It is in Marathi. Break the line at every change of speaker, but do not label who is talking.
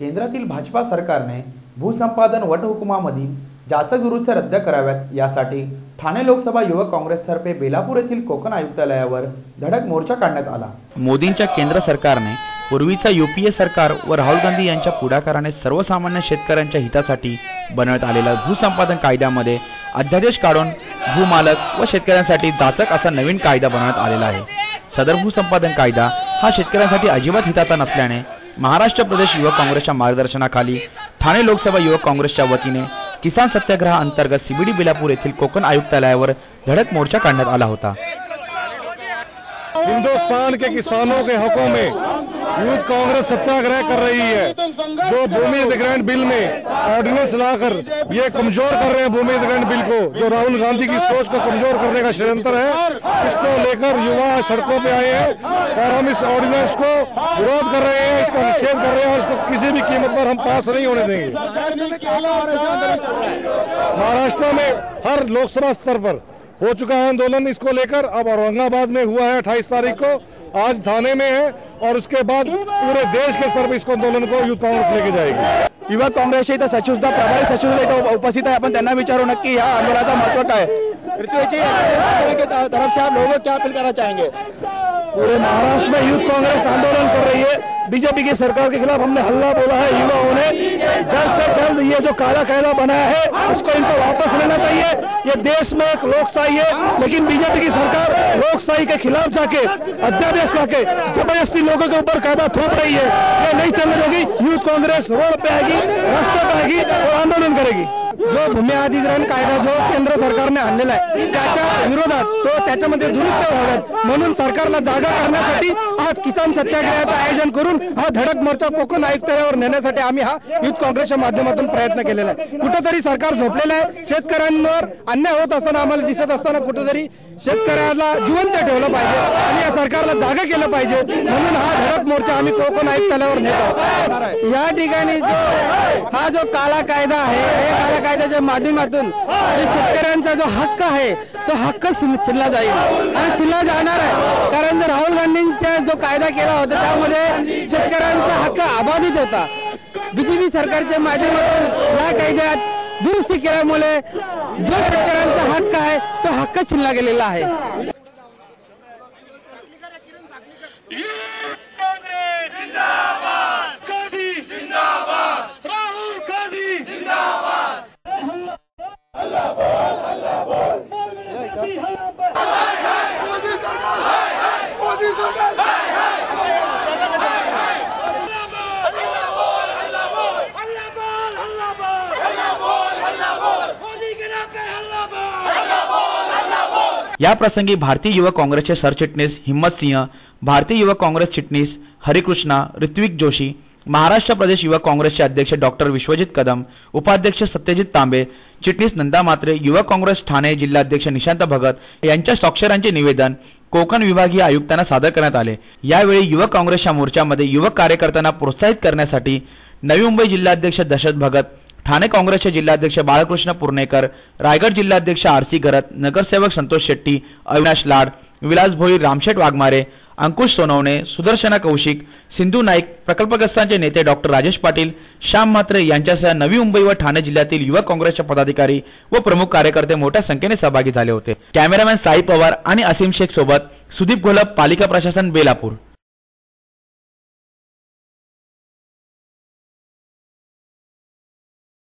केंद्रातील भाजपा सरकारने भूसंपादन वटहुकुमामधील जाचक दुरुस्त्या रद्द कराव्यात यासाठी ठाणे लोकसभा युवक काँग्रेसतर्फे बेलापूर येथील कोकण आयुक्तालयावर धडक मोर्चा काढण्यात आला. मोदींच्या केंद्र सरकारने पूर्वीचा युपीए सरकार व राहुल गांधी यांच्या पुढाकाराने सर्वसामान्य शेतकऱ्यांच्या हितासाठी बनवण्यात आलेल्या भूसंपादन कायद्यामध्ये अध्यादेश काढून भूमालक व शेतकऱ्यांसाठी जाचक असा नवीन कायदा बनवण्यात आलेला आहे. सदर भूसंपादन कायदा हा शेतकऱ्यांसाठी अजिबात हिताचा नसल्याने महाराष्ट्र प्रदेश युवक काँग्रेसच्या मार्गदर्शनाखाली ठाणे लोकसभा युवक काँग्रेसच्या वतीने किसान सत्याग्रह अंतर्गत सीबीडी बिलापूर येथील कोकण आयुक्तालयावर धडक मोर्चा काढण्यात आला होता.
हिंदुस्तान के किसानों के हकों में यूथ कांग्रेस सत्याग्रह कर रही है, जो भूमि अधिग्रहण बिल में ऑर्डिनेंस लाकर ये कमज़ोर कर रहे हैं भूमि अधिग्रहण बिल को, जो राहुल गांधी की सोच को कमज़ोर करने का षड्यंत्र है, इसको लेकर युवा सड़कों पे आए हैं और हम इस ऑर्डिनेंस को विरोध कर रहे हैं, इसका निषेध कर रहे हैं और इसको किसी भी कीमत पर हम पास नहीं होने देंगे। महाराष्ट्र में हर लोकसभा स्तर पर हो चुका है आंदोलन, इसको लेकर अब औरंगाबाद में हुआ है अट्ठाईस तारीख को, आज थाने में है और उसके बाद पूरे देश के स्तर पर इसको आंदोलन को यूथ कांग्रेस लेके जाएगी।
युवक काँग्रेसचे इथं सचिव सुद्धा प्रभारी सचिव इथं उपस्थित आहे आपण त्यांना विचारू नक्की या आंदोलनाचं महत्व काय के तरफ़ से आप लोगों को क्या अपील करना चाहेंगे?
पूरे महाराष्ट्र में यूथ कांग्रेस आंदोलन कर रही है। बीजेपी की सरकार के खिलाफ हमने हल्ला बोला है युवाओं ने। जल्द से जल्द ये जो काला कायदा बनाया है उसको इनको वापस लेना चाहिए। ये देश में एक लोकशाही है लेकिन बीजेपी की सरकार लोकशाही के खिलाफ जाके अध्यादेश लाके जबरदस्ती लोगों के ऊपर कायदा थोप रही है। ये नहीं चलने देगी यूथ कांग्रेस रोड पे आएगी रास्ते पे आएगी और आंदोलन करेगी।
जो भूमी अधिग्रहण कायदा जो केंद्र सरकारने आणलेला आहे त्याच्या विरोधात तो त्याच्यामध्ये दुरुस्त व्हाव्यात म्हणून सरकारला जागा करण्यासाठी आज किसान सत्याग्रहाचं आयोजन करून हा धडक मोर्चा कोकण आयुक्तालयावर नेण्यासाठी आम्ही हा युथ काँग्रेसच्या माध्यमातून प्रयत्न केलेला आहे. कुठंतरी सरकार झोपलेलं आहे. शेतकऱ्यांवर अन्याय होत असताना आम्हाला दिसत असताना कुठंतरी शेतकऱ्याला जिवंत ठेवलं पाहिजे आणि या सरकारला जागा केलं पाहिजे. म्हणून हा धडक मोर्चा आम्ही कोकण आयुक्तालयावर नेतो या ठिकाणी जो हा जो काला कायदा आहे हे काला कायद्याच्या माध्यमातून शेतकऱ्यांचा जो हक्क आहे तो हक्क छिन- छिनला जाईल. आणि छिनला जाणार आहे. कारण जर राहुल गांधींचा जो कायदा केला होता त्यामध्ये शेतकऱ्यांचा हक्क अबाधित होता. बीजेपी सरकारच्या माध्यमातून या कायद्यात दुरुस्ती केल्यामुळे जो शेतकऱ्यांचा हक्क आहे तो हक्क छिनला गेलेला आहे.
या प्रसंगी भारतीय युवक काँग्रेसचे सरचिटणीस हिम्मत सिंह भारतीय युवक काँग्रेस चिटणीस हरिकृष्णा ऋत्विक जोशी महाराष्ट्र प्रदेश युवक काँग्रेसचे अध्यक्ष डॉक्टर विश्वजित कदम उपाध्यक्ष सत्यजित तांबे चिटणीस नंदा मात्रे युवक काँग्रेस ठाणे जिल्हाध्यक्ष निशांत भगत यांच्या स्वाक्षरांचे निवेदन कोकण विभागीय आयुक्तांना सादर करण्यात आले. यावेळी युवक काँग्रेसच्या मोर्चामध्ये युवक कार्यकर्त्यांना प्रोत्साहित करण्यासाठी नवी मुंबई जिल्हाध्यक्ष दशरथ भगत ठाणे काँग्रेसचे जिल्हाध्यक्ष बाळकृष्ण पुर्णेकर रायगड जिल्हाध्यक्ष आर सी गरत नगरसेवक संतोष शेट्टी अविनाश लाड विलास भोई रामशेठ वाघमारे अंकुश सोनवणे सुदर्शना कौशिक सिंधू नाईक प्रकल्पग्रस्तांचे नेते डॉक्टर राजेश पाटील श्याम म्हात्रे यांच्यासह नवी मुंबई व ठाणे जिल्ह्यातील युवक काँग्रेसचे पदाधिकारी व प्रमुख कार्यकर्ते मोठ्या संख्येने सहभागी झाले होते. कॅमेरामॅन साई पवार आणि असीम शेख सोबत सुदीप घोलप पालिका प्रशासन बेलापूर.